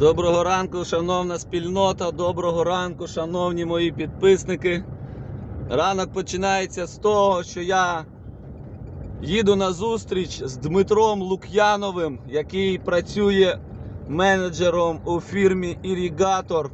Доброго ранку, шановна спільнота, доброго ранку, шановні мої підписники. Ранок починається з того, що я їду на зустріч з Дмитром Лук'яновим, який працює менеджером у фірмі Ірігатор.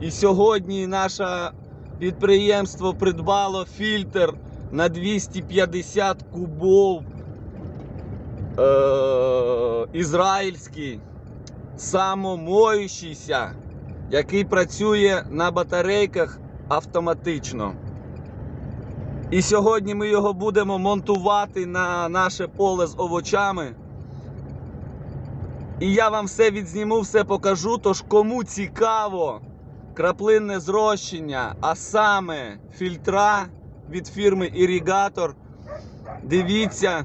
І сьогодні наше підприємство придбало фільтр на 250 кубов е- ізраїльський самомоючийся, який працює на батарейках автоматично. І сьогодні ми його будемо монтувати на наше поле з овочами. І я вам все відзніму, все покажу. Тож кому цікаво краплинне зрощення, а саме фільтра від фірми Ірігатор, дивіться.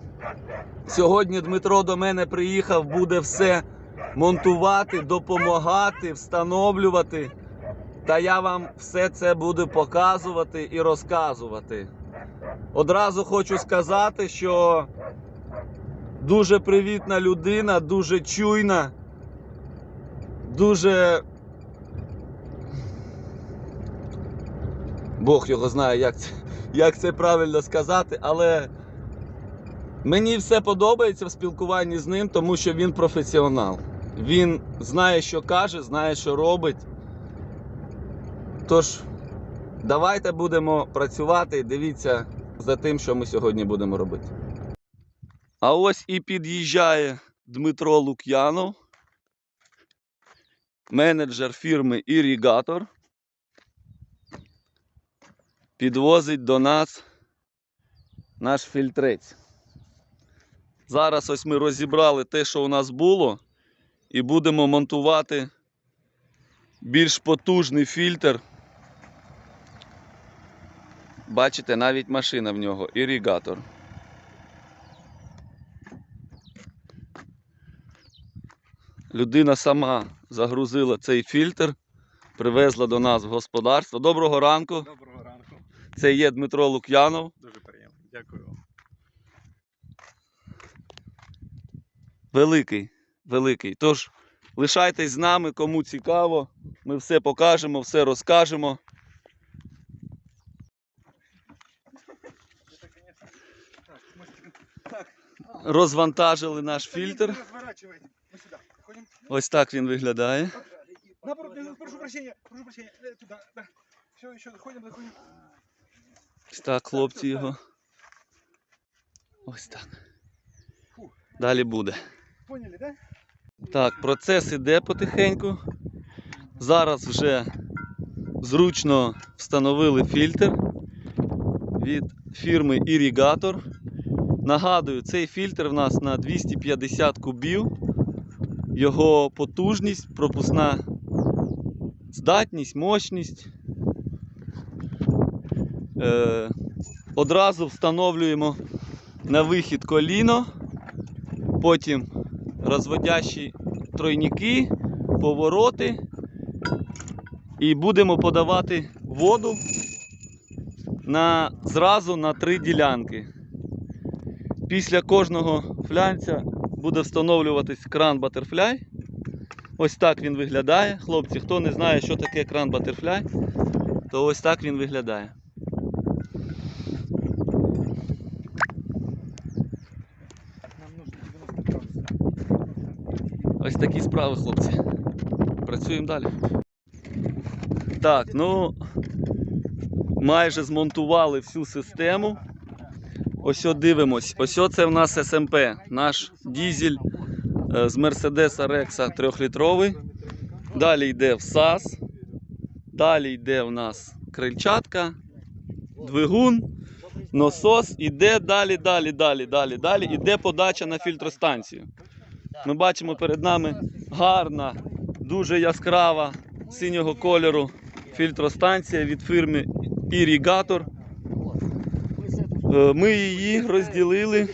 Сьогодні Дмитро до мене приїхав, буде все монтувати, допомагати, встановлювати. Та я вам все це буду показувати і розказувати. Одразу хочу сказати, що дуже привітна людина, дуже чуйна, дуже. Бог його знає, як це, як це правильно сказати, але Мені все подобається в спілкуванні з ним, тому що він професіонал. Він знає, що каже, знає, що робить. Тож, давайте будемо працювати і дивіться за тим, що ми сьогодні будемо робити. А ось і під'їжджає Дмитро Лук'янов, менеджер фірми Ірігатор. Підвозить до нас наш фільтрець. Зараз ось ми розібрали те, що у нас було, і будемо монтувати більш потужний фільтр. Бачите, навіть машина в нього, іригатор. Людина сама загрузила цей фільтр, привезла до нас в господарство. Доброго ранку. Доброго ранку. Це є Дмитро Лук'янов. Дуже приємно. Дякую вам. Великий, великий. Тож лишайтесь з нами, кому цікаво. Ми все покажемо, все розкажемо. Так, мостик. Так. Розвантажили наш фільтр. Разворачивайте. Мы сюда. Ходим. Ось так він виглядає. Наоборот, э, прошу прощения. Прошу прощения. Э, Туда. Да. Все, еще заходим, заходим. Ось так, хлопці його. Ось так. Далі буде. Поняли, да? Так, процес іде потихеньку. Зараз вже зручно встановили фільтр від фірми Irrigator. Нагадую, цей фільтр в нас на 250 кубів. Його потужність, пропускна здатність, мощність. Е, одразу встановлюємо на вихід коліно, потім розводящі тройники, повороти. І будемо подавати воду на, зразу на три ділянки. Після кожного флянця буде встановлюватись кран Butterfly. Ось так він виглядає. Хлопці, хто не знає, що таке кран Butterfly, то ось так він виглядає. Ось такі справи, хлопці. Працюємо далі. Так, ну майже змонтували всю систему. Ось дивимось. Ось це в нас СМП, наш дізель е, з Mercedes Rexa 3-літровий. Далі йде всас. Далі йде у нас крильчатка, двигун, насос. Іде далі, далі, далі, далі, далі. Іде подача на фільтростанцію. Ми бачимо перед нами гарна, дуже яскрава синього кольору фільтростанція від фірми Irrigator. Е, Ми її розділили.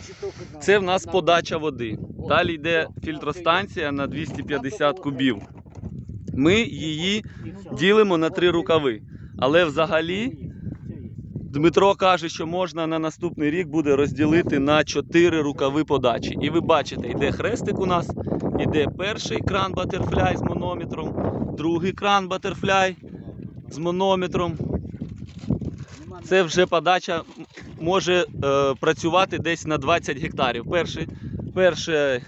Це в нас подача води. Далі йде фільтростанція на 250 кубів. Ми її ділимо на три рукави. Але взагалі Дмитро каже, що можна на наступний рік буде розділити на 4 рукави подачі. І ви бачите, йде хрестик у нас, іде перший кран батерфляй з манометром, другий кран батерфляй з манометром. Це вже подача може е, працювати десь на 20 гектарів. Перший, перший,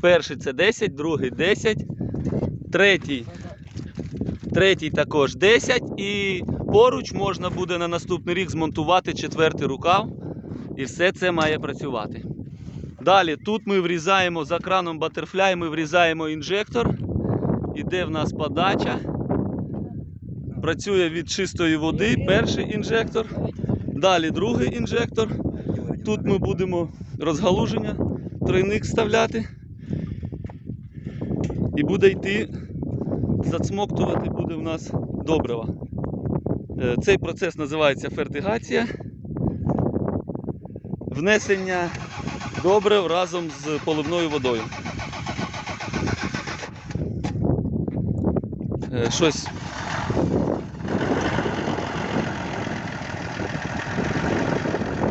перший це 10, другий 10, третій, третій також 10 і поруч можна буде на наступний рік змонтувати четвертий рукав. І все це має працювати. Далі тут ми врізаємо за краном Butterfly, ми врізаємо інжектор. Іде в нас подача. Працює від чистої води перший інжектор. Далі другий інжектор. Тут ми будемо розгалуження, тройник вставляти. І буде йти, зацмоктувати буде в нас добрива. Е, Цей процес називається фертигація. Внесення добрив разом з поливною водою. Е, Щось.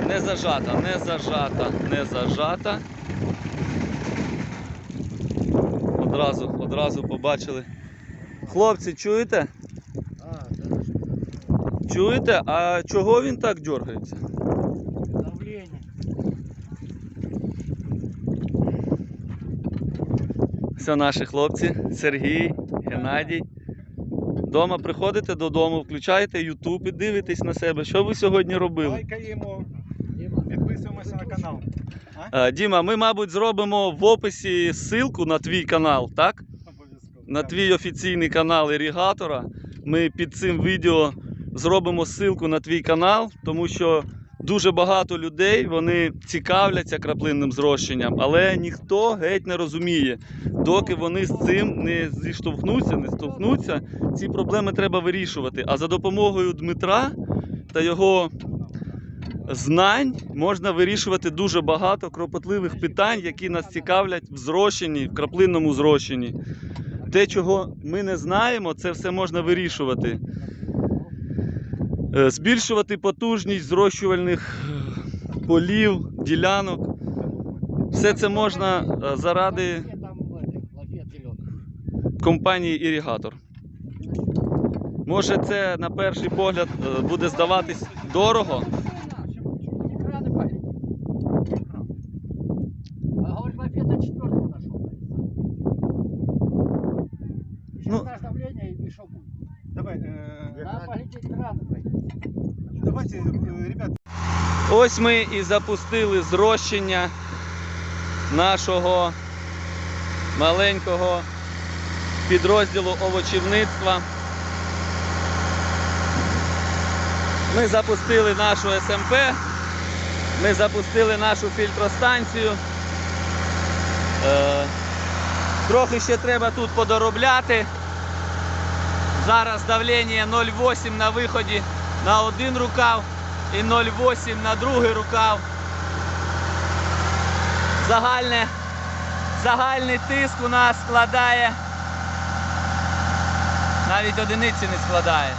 Не зажата, не зажата, не зажата. Одразу, одразу побачили. Хлопці, чуєте? Чуєте? А чого він так дергається? Давление. Це наші хлопці Сергій, Геннадій. Дома приходите додому, включаєте YouTube і дивитесь на себе. Що ви сьогодні робили? Лайкаємо, підписуємося на канал. Е, Діма, ми, мабуть, зробимо в описі ссылку на твій канал, так? На твій офіційний канал іригатора. Ми під цим відео зробимо ссылку на твій канал, тому що дуже багато людей вони цікавляться краплинним зрощенням, але ніхто геть не розуміє. Доки вони з цим не зіштовхнуться, не столкнуться, ці проблеми треба вирішувати. А за допомогою Дмитра та його знань можна вирішувати дуже багато кропотливих питань, які нас цікавлять в зрощенні, в краплинному зрощенні. Те, чого ми не знаємо, це все можна вирішувати. Е, Збільшувати потужність зрощувальних е, полів, ділянок. Все це можна е, заради Там в этих, лафет зеленый. компанії Ірігатор. Може, це на перший погляд е, буде здаватись дорого. Экраны палят. А говорит, лафета четвертого нашел. Сейчас Ну. Давай, давайте, е, Ось ми і запустили зрощення нашого маленького підрозділу овочівництва. Ми запустили нашу СМП, ми запустили нашу фільтростанцію. Е, трохи ще треба тут подоробляти. Зараз давлення 0,8 на виході на один рукав і 0,8 на другий рукав. Загальне, загальний тиск у нас складає. Навіть одиниці не складає.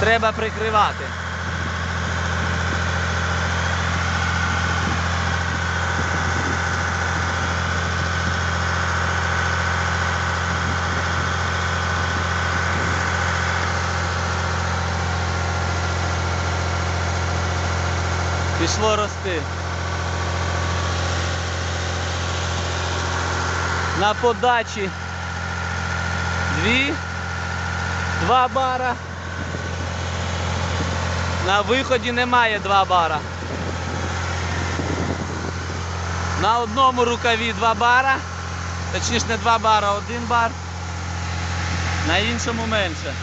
Треба прикривати. Пішло рости. На подачі дві, два бара. На виході немає два бара. На одному рукаві два бара. Точніше не два бара, один бар. На іншому менше.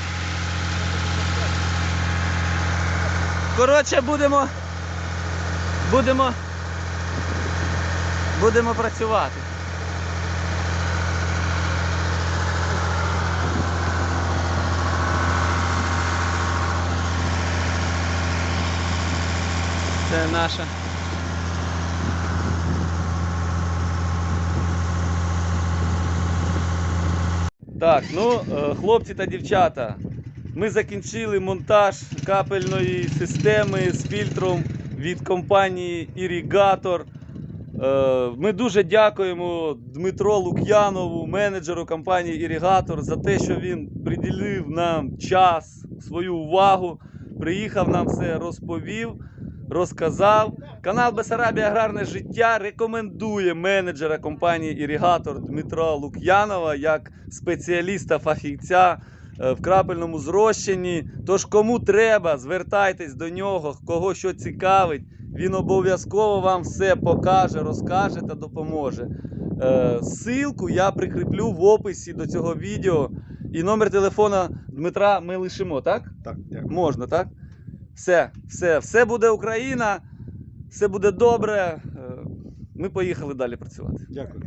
Коротше, будемо. Будемо. Будемо працювати. Це наша. Так, ну, е, хлопці та дівчата, Ми закінчили монтаж капельної системи з фільтром від компанії Irrigator. Е, Ми дуже дякуємо Дмитро Лук'янову, менеджеру компанії Irrigator, за те, що він приділив нам час, свою увагу, приїхав нам все розповів, розказав. Канал Бесарабія Аграрне життя рекомендує менеджера компанії Irrigator Дмитра Лук'янова як спеціаліста-фахівця е, в крапельному зрощенні. Тож, кому треба, звертайтесь до нього, кого що цікавить. Він обов'язково вам все покаже, розкаже та допоможе. Е, Ссылку я прикріплю в описі до цього відео. І номер телефона Дмитра ми лишимо, так? Так, дякую. Можна, так? Все, все, все буде Україна, все буде добре. Е, Ми поїхали далі працювати. Дякую.